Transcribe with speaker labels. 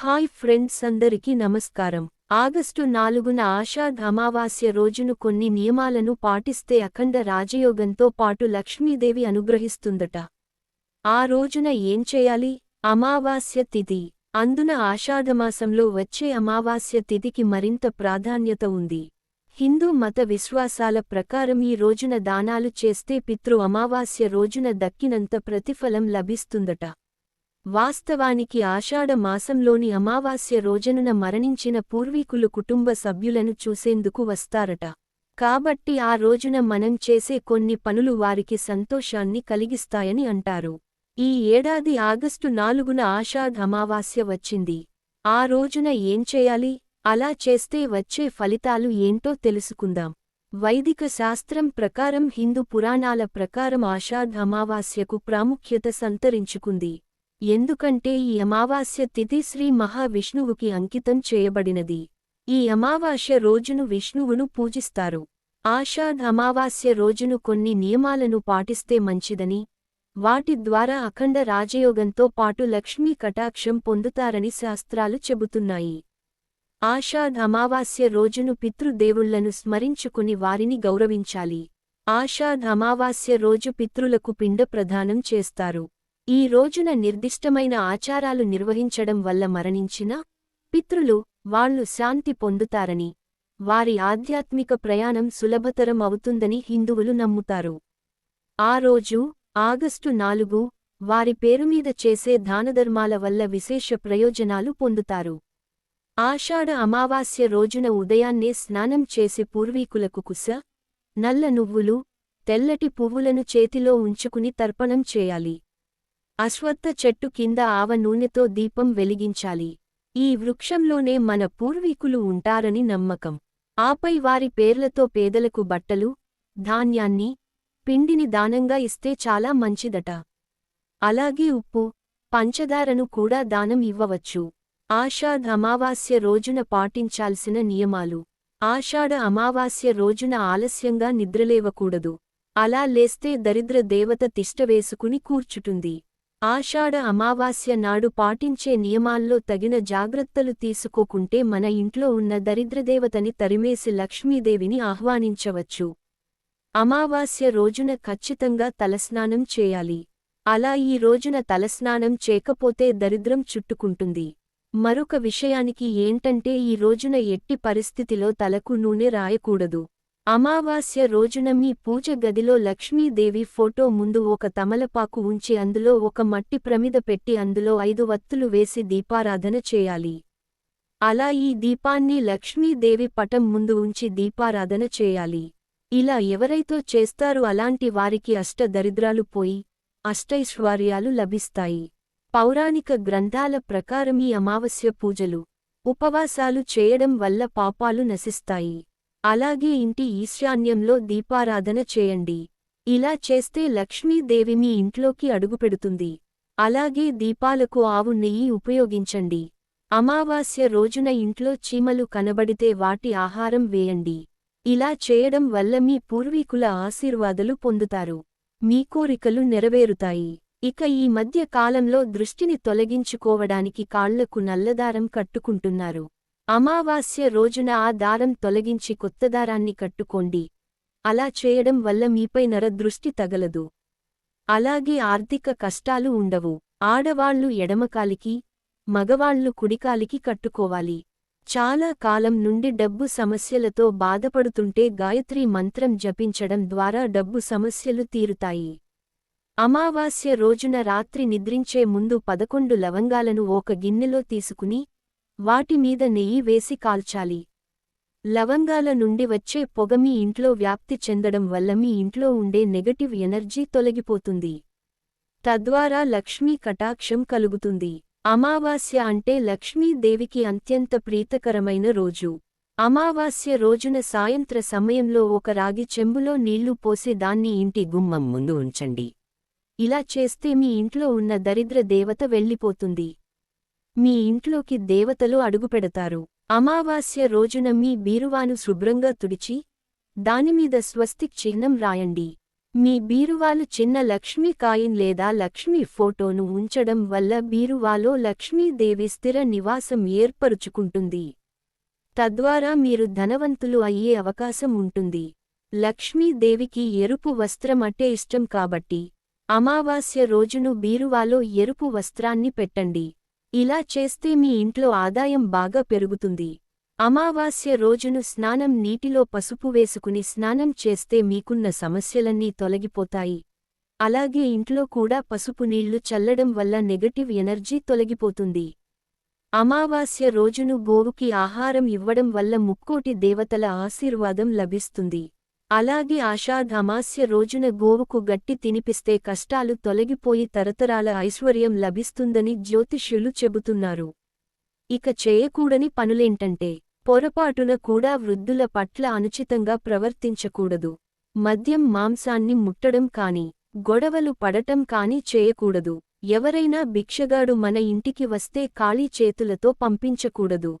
Speaker 1: Hi friends అందరికీ నమస్కారం. August నాలుగున ఆషాఢ అమావాస్య రోజును కొన్ని నియమాలను పాటిస్తే అఖండ రాజయోగంతో పాటు లక్ష్మీదేవి అనుగ్రహిస్తుందట. ఆ రోజున ఏం చేయాలి? అమావాస్య తిథి. అందున ఆషాఢమాసంలో వచ్చే అమావాస్య తిథికి మరింత ప్రాధాన్యత ఉంది. హిందూ మత విశ్వాసాల ప్రకారం ఈ రోజున దానాలు చేస్తే పితృ అమావాస్య రోజున దక్కినంత ప్రతిఫలం లభిస్తుందట. వాస్తవానికి ఆషాఢ మాసంలోని అమావాస్య రోజనున మరణించిన పూర్వీకులు కుటుంబ సభ్యులను చూసేందుకు వస్తారట. కాబట్టి ఆ రోజున మనం చేసే కొన్ని పనులు వారికి సంతోషాన్ని కలిగిస్తాయని అంటారు. ఈ ఏడాది ఆగస్టు నాలుగున ఆషాఢ అమావాస్య వచ్చింది. ఆ రోజున ఏం చేయాలి? అలా చేస్తే వచ్చే ఫలితాలు ఏంటో తెలుసుకుందాం. వైదిక శాస్త్రం ప్రకారం హిందూ పురాణాల ప్రకారం ఆషాఢ అమావాస్యకు ప్రాముఖ్యత సంతరించుకుంది. ఎందుకంటే ఈ అమావాస్య తిథి శ్రీ మహావిష్ణువుకి అంకితం చేయబడినది. ఈ అమావాస్య రోజును విష్ణువును పూజిస్తారు. ఆషాఢ్ అమావాస్య రోజును కొన్ని నియమాలను పాటిస్తే మంచిదని వాటి ద్వారా అఖండ రాజయోగంతో పాటు లక్ష్మీ కటాక్షం పొందుతారని శాస్త్రాలు చెబుతున్నాయి. ఆషాఢ్ అమావాస్య రోజును పితృదేవుళ్ళను స్మరించుకుని వారిని గౌరవించాలి. ఆషాఢ్ అమావాస్య రోజు పితృలకు పిండ ప్రదానం చేస్తారు. ఈ రోజున నిర్దిష్టమైన ఆచారాలు నిర్వహించడం వల్ల మరణించిన పితృలు వాళ్ళు శాంతి పొందుతారని వారి ఆధ్యాత్మిక ప్రయాణం సులభతరం అవుతుందని హిందువులు నమ్ముతారు. ఆ రోజు ఆగస్టు నాలుగు వారి పేరుమీద చేసే దానధర్మాల వల్ల విశేష ప్రయోజనాలు పొందుతారు. ఆషాఢ అమావాస్య రోజున ఉదయాన్నే స్నానం చేసి పూర్వీకులకు కుస నల్ల నువ్వులు తెల్లటి పువ్వులను చేతిలో ఉంచుకుని తర్పణం చేయాలి. అశ్వత్థ చెట్టు కింద ఆవ నూనెతో దీపం వెలిగించాలి. ఈ వృక్షంలోనే మన పూర్వీకులు ఉంటారని నమ్మకం. ఆపై వారి పేర్లతో పేదలకు బట్టలు ధాన్యాన్ని పిండిని దానంగా ఇస్తే చాలా మంచిదట. అలాగే ఉప్పు పంచదారను కూడా దానం ఇవ్వవచ్చు. ఆషాఢ అమావాస్య రోజున పాటించాల్సిన నియమాలు. ఆషాఢ అమావాస్య రోజున ఆలస్యంగా నిద్రలేవకూడదు. అలా లేస్తే దరిద్ర దేవత తిష్టవేసుకుని కూర్చుటుంది. ఆషాఢ అమావాస్య నాడు పాటించే నియమాల్లో తగిన జాగ్రత్తలు తీసుకోకుంటే మన ఇంట్లో ఉన్న దరిద్రదేవతని తరిమేసి లక్ష్మీదేవిని ఆహ్వానించవచ్చు. అమావాస్య రోజున ఖచ్చితంగా తలస్నానం చేయాలి. అలా ఈ రోజున తలస్నానం చేయకపోతే దరిద్రం చుట్టుకుంటుంది. మరొక విషయానికి ఏంటంటే ఈ రోజున ఎట్టి పరిస్థితిలో తలకు నూనె రాయకూడదు. అమావాస్య రోజున మీ పూజ గదిలో లక్ష్మీదేవి ఫోటో ముందు ఒక తమలపాకు ఉంచి అందులో ఒక మట్టి ప్రమిద పెట్టి అందులో ఐదు వత్తులు వేసి దీపారాధన చేయాలి. అలా ఈ దీపాన్ని లక్ష్మీదేవి పటం ముందు ఉంచి దీపారాధన చేయాలి. ఇలా ఎవరైతో చేస్తారు అలాంటి వారికి అష్ట దరిద్రాలు పోయి అష్టైశ్వర్యాలు లభిస్తాయి. పౌరాణిక గ్రంథాల ప్రకారం ఈ అమావాస్య పూజలు ఉపవాసాలు చేయడం వల్ల పాపాలు నశిస్తాయి. అలాగే ఇంటి ఈశాన్యంలో దీపారాధన చేయండి. ఇలా చేస్తే లక్ష్మీదేవి మీ ఇంట్లోకి అడుగుపెడుతుంది. అలాగే దీపాలకు ఆవు నెయ్యి ఉపయోగించండి. అమావాస్య రోజున ఇంట్లో చీమలు కనబడితే వాటి ఆహారం వేయండి. ఇలా చేయడం వల్ల మీ పూర్వీకుల ఆశీర్వాదాలు పొందుతారు. మీ కోరికలు నెరవేరుతాయి. ఇక ఈ మధ్య కాలంలో దృష్టిని తొలగించుకోవడానికి కాళ్ళకు నల్లదారం కట్టుకుంటున్నారు. అమావాస్య రోజున ఆ దారం తొలగించి కొత్త దారాన్ని కట్టుకోండి. అలా చేయడం వల్ల మీపై నరదృష్టి తగలదు. అలాగే ఆర్థిక కష్టాలు ఉండవు. ఆడవాళ్ళు ఎడమకాలికి మగవాళ్ళు కుడికాలికి కట్టుకోవాలి. చాలా కాలం నుండి డబ్బు సమస్యలతో బాధపడుతుంటే గాయత్రీ మంత్రం జపించడం ద్వారా డబ్బు సమస్యలు తీరుతాయి. అమావాస్య రోజున రాత్రి నిద్రించే ముందు పదకొండు లవంగాలను ఒక గిన్నెలో తీసుకుని వాటిమీద నెయ్యి వేసి కాల్చాలి. లవంగాల నుండి వచ్చే పొగ మీ ఇంట్లో వ్యాప్తి చెందడం వల్ల మీ ఇంట్లో ఉండే నెగటివ్ ఎనర్జీ తొలగిపోతుంది. తద్వారా లక్ష్మీ కటాక్షం కలుగుతుంది. అమావాస్య అంటే లక్ష్మీదేవికి అత్యంత ప్రీతకరమైన రోజు. అమావాస్య రోజున సాయంత్ర సమయంలో ఒక రాగి చెంబులో నీళ్ళు పోసి దాన్ని ఇంటి గుమ్మం ముందు ఉంచండి. ఇలా చేస్తే మీ ఇంట్లో ఉన్న దరిద్ర దేవత వెళ్ళిపోతుంది. మీ ఇంట్లోకి దేవతలు అడుగుపెడతారు. అమావాస్య రోజున మీ బీరువాను శుభ్రంగా తుడిచి దానిమీద స్వస్తిక్ చిహ్నం రాయండి. మీ బీరువాలు చిన్న లక్ష్మీ కాయిన్ లేదా లక్ష్మీ ఫోటోను ఉంచడం వల్ల బీరువాలో లక్ష్మీదేవి స్థిర నివాసం ఏర్పరుచుకుంటుంది. తద్వారా మీరు ధనవంతులు అయ్యే అవకాశం ఉంటుంది. లక్ష్మీదేవికి ఎరుపు వస్త్రం అంటే ఇష్టం కాబట్టి అమావాస్య రోజును బీరువాలో ఎరుపు వస్త్రాన్ని పెట్టండి. ఇలా చేస్తే మీ ఇంట్లో ఆదాయం బాగా పెరుగుతుంది. అమావాస్య రోజును స్నానం నీటిలో పసుపు వేసుకుని స్నానం చేస్తే మీకున్న సమస్యలన్నీ తొలగిపోతాయి. అలాగే ఇంట్లో కూడా పసుపు నీళ్ళు చల్లడం వల్ల నెగటివ్ ఎనర్జీ తొలగిపోతుంది. అమావాస్య రోజును గోవుకి ఆహారం ఇవ్వడం వల్ల ముక్కోటి దేవతల ఆశీర్వాదం లభిస్తుంది. అలాగే ఆషాఢమాస్య రోజున గోవుకు గట్టి తినిపిస్తే కష్టాలు తొలగిపోయి తరతరాల ఐశ్వర్యం లభిస్తుందని జ్యోతిష్యులు చెబుతున్నారు. ఇక చేయకూడని పనులేంటంటే పొరపాటున కూడా వృద్ధుల పట్ల అనుచితంగా ప్రవర్తించకూడదు. మద్యం మాంసాన్ని ముట్టడం కాని గొడవలు పడటం కాని చేయకూడదు. ఎవరైనా భిక్షగాడు మన ఇంటికి వస్తే ఖాళీ చేతులతో పంపించకూడదు.